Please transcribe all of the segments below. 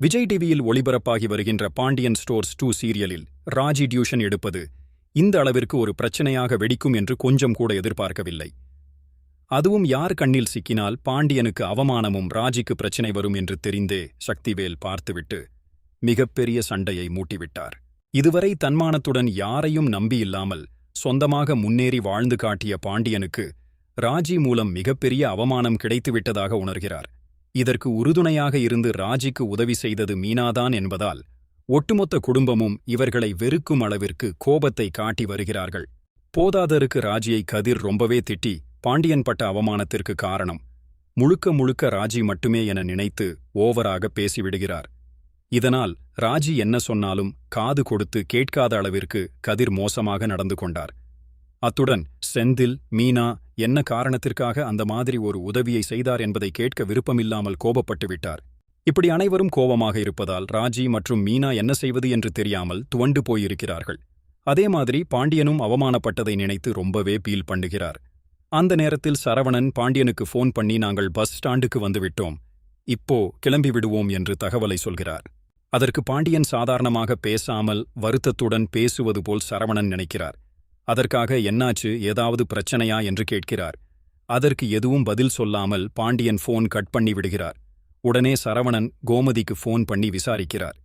விஜய் டிவியில் ஒளிபரப்பாகி வருகின்ற Pandian stores two சீரியலில் ராஜி டியூஷன் எடுப்பது இந்த அளவிற்கு ஒரு பிரச்சனையாக வெடிக்கும் என்று கொஞ்சம் கூட எதிர்பார்க்கவில்லை. அதுவும் யார் கண்ணில் சிக்கினால் பாண்டியனுக்கு அவமானமும் ராஜிக்கு பிரச்சனை வரும் என்று தெரிந்தே சக்திவேல் பார்த்துவிட்டு மிகப்பெரிய சண்டையை மூட்டிவிட்டார். இதுவரை தன்மானத்துடன் யாரையும் நம்பியில்லாமல் சொந்தமாக முன்னேறி வாழ்ந்து காட்டிய பாண்டியனுக்கு ராஜி மூலம் மிகப்பெரிய அவமானம் கிடைத்துவிட்டதாக உணர்கிறார். இதற்கு உறுதுணையாக இருந்து ராஜிக்கு உதவி செய்தது மீனாதான் என்பதால் ஒட்டுமொத்த குடும்பமும் இவர்களை வெறுக்கும் அளவிற்கு கோபத்தை காட்டி வருகிறார்கள். போதாதருக்கு ராஜியை கதிர் ரொம்பவே திட்டி பாண்டியன் பட்ட அவமானத்திற்கு காரணம். முழுக்க முழுக்க ராஜி மட்டுமே என நினைத்து ஓவராக பேசிவிடுகிறார். இதனால் ராஜி என்ன சொன்னாலும் காது கொடுத்து கேட்காத அளவிற்கு கதிர் மோசமாக நடந்து கொண்டார். அத்துடன் செந்தில் மீனா என்ன காரணத்திற்காக அந்த மாதிரி ஒரு உதவியை செய்தார் என்பதை கேட்க விருப்பமில்லாமல் கோபப்பட்டு விட்டார். இப்படி அனைவரும் கோபமாக இருப்பதால் ராஜி மற்றும் மீனா என்ன செய்வது என்று தெரியாமல் துவண்டு போயிருக்கிறார்கள். அதே மாதிரி பாண்டியனும் அவமானப்பட்டதை நினைத்து ரொம்பவே பீல் பண்ணுகிறார். அந்த நேரத்தில் சரவணன் பாண்டியனுக்கு ஃபோன் பண்ணி நாங்கள் பஸ் ஸ்டாண்டுக்கு வந்துவிட்டோம். இப்போ கிளம்பி விடுவோம் என்று தகவலை சொல்கிறார். அதற்கு பாண்டியன் சாதாரணமாக பேசாமல் வருத்தத்துடன் பேசுவது போல் சரவணன் நினைக்கிறார். அதற்காக என்னாச்சு ஏதாவது பிரச்சனையா என்று கேட்கிறார். அதற்கு எதுவும் பதில் சொல்லாமல் பாண்டியன் ஃபோன் கட் பண்ணி விடுகிறார். உடனே சரவணன் கோமதிக்கு ஃபோன் பண்ணி விசாரிக்கிறார்.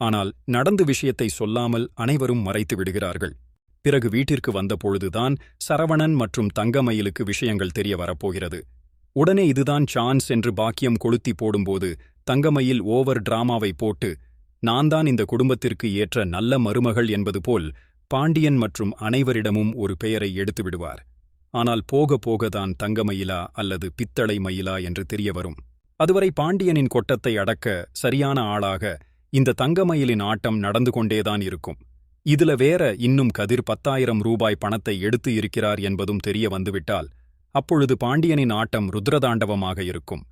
ஆனால் நடந்த விஷயத்தை சொல்லாமல் அனைவரும் மறைத்து விடுகிறார்கள். பிறகு வீட்டிற்கு வந்தபொழுதுதான் சரவணன் மற்றும் தங்கமயிலுக்கு விஷயங்கள் தெரிய வரப்போகிறது. உடனே இதுதான் சான்ஸ் என்று பாக்கியம் கொளுத்தி போடும்போது தங்கமயில் ஓவர் டிராமாவை போட்டு நான் தான் இந்த குடும்பத்திற்கு ஏற்ற நல்ல மருமகள் என்பது போல் பாண்டியன் மற்றும் அனைவரிடமும் ஒரு பெயரை எடுத்துவிடுவார் ஆனால் போக போகதான் தங்கமயிலா அல்லது பித்தளை மயிலா என்று தெரியவரும். அதுவரை பாண்டியனின் கொட்டத்தை அடக்க சரியான ஆளாக இந்த தங்கமயிலின் ஆட்டம் நடந்து கொண்டேதான் இருக்கும். இதுல வேற இன்னும் கதிர் பத்தாயிரம் ரூபாய் பணத்தை எடுத்து இருக்கிறார் என்பதும் தெரிய வந்துவிட்டால் அப்பொழுது பாண்டியனின் ஆட்டம் ருத்ரதாண்டவமாக இருக்கும்.